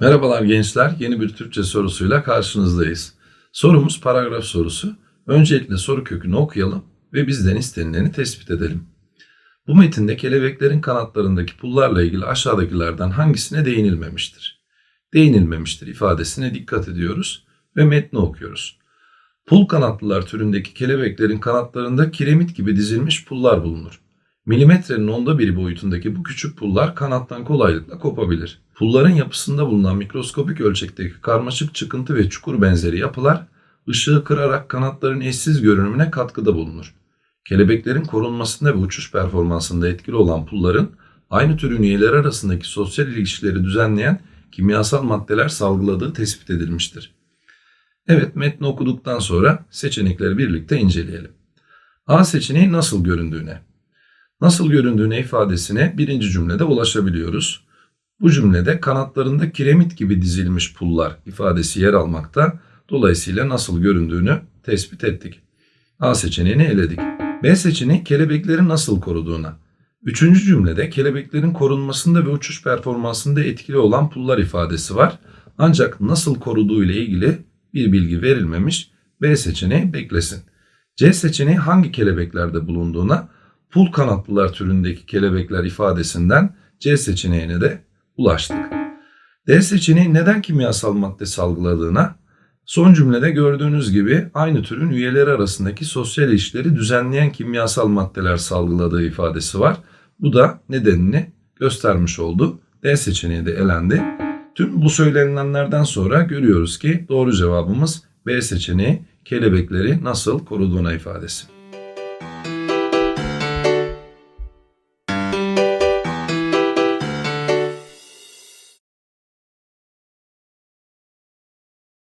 Merhabalar gençler, yeni bir Türkçe sorusuyla karşınızdayız. Sorumuz paragraf sorusu. Öncelikle soru kökünü okuyalım ve bizden istenileni tespit edelim. Bu metinde kelebeklerin kanatlarındaki pullarla ilgili aşağıdakilerden hangisine değinilmemiştir? Değinilmemiştir ifadesine dikkat ediyoruz ve metni okuyoruz. Pul kanatlılar türündeki kelebeklerin kanatlarında kiremit gibi dizilmiş pullar bulunur. Milimetrenin onda biri boyutundaki bu küçük pullar kanattan kolaylıkla kopabilir. Pulların yapısında bulunan mikroskopik ölçekteki karmaşık çıkıntı ve çukur benzeri yapılar ışığı kırarak kanatların eşsiz görünümüne katkıda bulunur. Kelebeklerin korunmasında ve uçuş performansında etkili olan pulların aynı türün üyeleri arasındaki sosyal ilişkileri düzenleyen kimyasal maddeler salgıladığı tespit edilmiştir. Evet metni okuduktan sonra seçenekleri birlikte inceleyelim. A seçeneği nasıl göründüğüne. Nasıl göründüğüne ifadesine birinci cümlede ulaşabiliyoruz. Bu cümlede kanatlarında kiremit gibi dizilmiş pullar ifadesi yer almakta. Dolayısıyla nasıl göründüğünü tespit ettik. A seçeneğini eledik. B seçeneği kelebekleri nasıl koruduğuna. Üçüncü cümlede kelebeklerin korunmasında ve uçuş performansında etkili olan pullar ifadesi var. Ancak nasıl koruduğu ile ilgili bir bilgi verilmemiş. B seçeneği beklesin. C seçeneği hangi kelebeklerde bulunduğuna pul kanatlılar türündeki kelebekler ifadesinden C seçeneğine de ulaştık. D seçeneği neden kimyasal madde salgıladığına, son cümlede gördüğünüz gibi aynı türün üyeleri arasındaki sosyal ilişkileri düzenleyen kimyasal maddeler salgıladığı ifadesi var. Bu da nedenini göstermiş oldu. D seçeneği de elendi. Tüm bu söylenilenlerden sonra görüyoruz ki doğru cevabımız B seçeneği kelebekleri nasıl koruduğuna ifadesi.